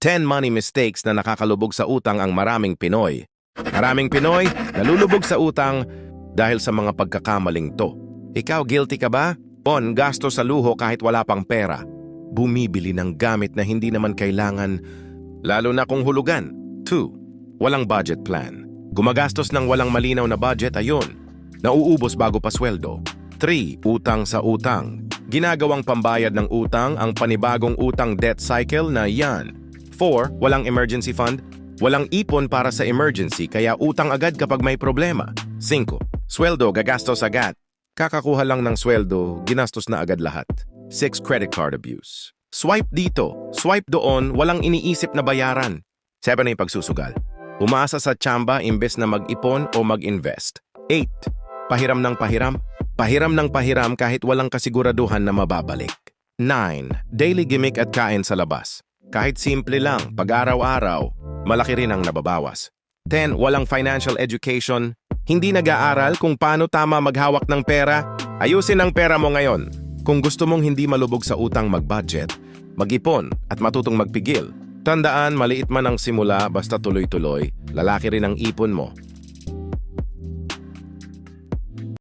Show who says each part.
Speaker 1: 10 money mistakes na nakakalubog sa utang ang maraming Pinoy. Maraming Pinoy nalulubog sa utang dahil sa mga pagkakamaling to. Ikaw guilty ka ba? On, gasto sa luho kahit wala pang pera. Bumibili ng gamit na hindi naman kailangan, lalo na kung hulugan. 2. Walang budget plan. Gumagastos ng walang malinaw na budget, ayun. Nauubos bago pa sweldo. 3. Utang sa utang. Ginagawang pambayad ng utang ang panibagong utang debt cycle na yan. 4. Walang emergency fund. Walang ipon para sa emergency kaya utang agad kapag may problema. 5. Sweldo gagastos agad. Kakakuha lang ng sweldo, ginastos na agad lahat. 6. Credit card abuse. Swipe dito, swipe doon, walang iniisip na bayaran. 7. Ay pagsusugal. Umaasa sa tsamba imbes na mag-ipon o mag-invest. 8. Pahiram ng pahiram. Pahiram ng pahiram kahit walang kasiguraduhan na mababalik. 9. Daily gimmick at kain sa labas. Kahit simple lang, pag-araw-araw, malaki rin ang nababawas. 10. Walang financial education. Hindi nag-aaral kung paano tama maghawak ng pera. Ayusin ang pera mo ngayon. Kung gusto mong hindi malubog sa utang mag-budget, mag-ipon at matutong magpigil. Tandaan, maliit man ang simula basta tuloy-tuloy, lalaki rin ang ipon mo.